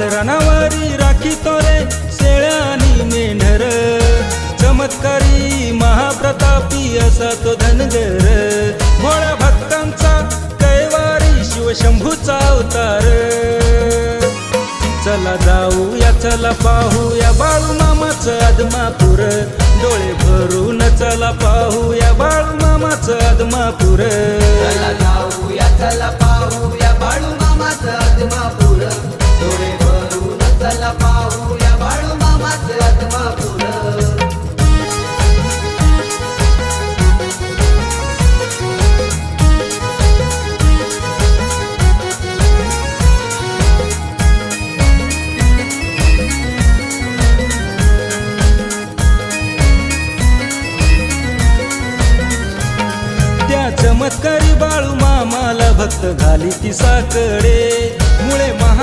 रणावारी राखी तोरे शेळ्या आणि मेंढर. चमत्कारी महाप्रतापी असा तो धनगर भोळ्या भक्तांचा कैवारी शिवशंभूचा अवतार. चला जाऊया चला पाहूया बाळू मामाचं आदमापूर. डोळे भरून चला पाहूया बाळू मामाचं आदमापूर. चला जाऊया चला चमत्कारी बाळू मामाला भक्त घाली ती साकडे.